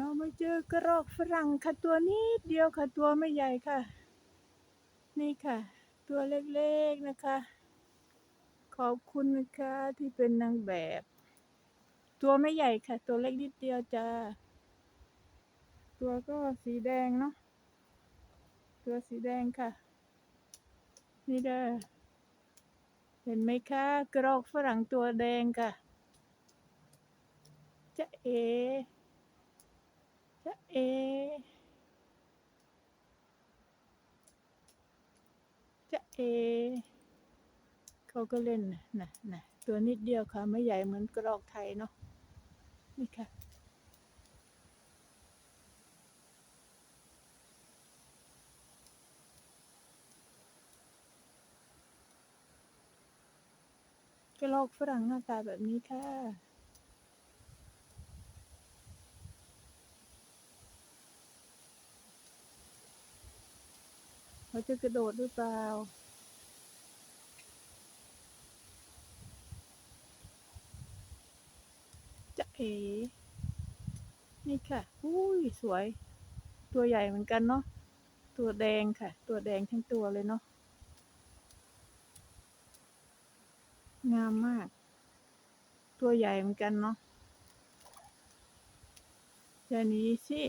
เรามาเจอกระรอกฝรั่งค่ะตัวนิดเดียวค่ะตัวไม่ใหญ่ค่ะ นี่ค่ะ ตัวเล็กๆนะคะ ขอบคุณนะคะที่เป็นนางแบบ ตัวไม่ใหญ่ค่ะ ตัวเล็กนิดเดียวจ้าตัวก็สีแดงเนาะตัวสีแดงค่ะ นี่เด้อเห็นไหมคะกระรอกฝรั่งตัวแดงค่ะจะเอ จะเอจะเอ เขาก็เล่นนะนะนะตัวนิดเดียวค่ะ ไม่ใหญ่เหมือนกระรอกไทยเนาะ นี่ค่ะกระรอกฝรั่งหน้าตาแบบนี้ค่ะ เขาจะกระโดดหรือเปล่า จะเอ๋นี่ค่ะ อุ้ยสวย ตัวใหญ่เหมือนกันเนาะ ตัวแดงค่ะ ตัวแดงทั้งตัวเลยเนาะ งามมาก ตัวใหญ่เหมือนกันเนาะอย่นี้สิ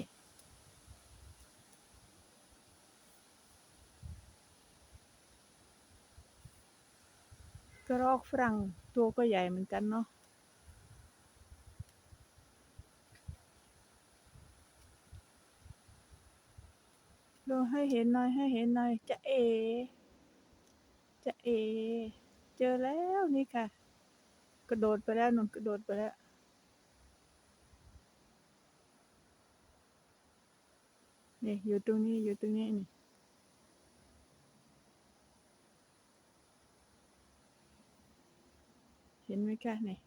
กระรอกฝรั่งตัวก็ใหญ่เหมือนกันเนาะดูให้เห็นหน่อยให้เห็นหน่อยจะเอ จะเอ เจอแล้วนี่ค่ะ กระโดดไปแล้วหนุ่นกระโดดไปแล้วนี่อยู่ตรงนี้อยู่ตรงนี้นี่ เห็นไหมคะนี่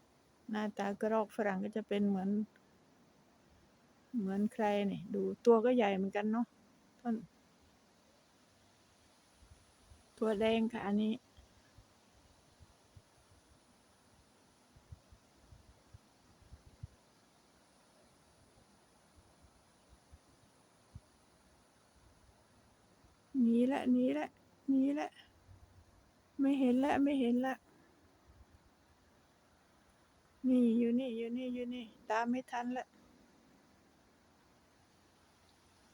หน้าตากระรอกฝรั่งก็จะเป็นเหมือน เหมือนใครนี่ดูตัวก็ใหญ่เหมือนกันเนาะต้นตัวแดงค่ะอันนี้หนีละหนีละหนีละ ไม่เห็นละ ไม่เห็นละ นี่อยู่นี่อยู่นี่อยู่นี่ ตามไม่ทันละ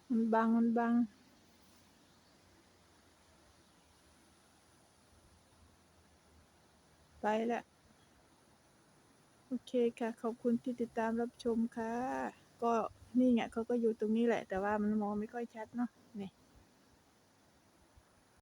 มันบังมันบังไปละโอเคค่ะ ขอบคุณที่ติดตามรับชมค่ะ ก็นี่ไงเขาก็อยู่ตรงนี้แหละ แต่ว่ามันมองไม่ค่อยชัดเนาะนี่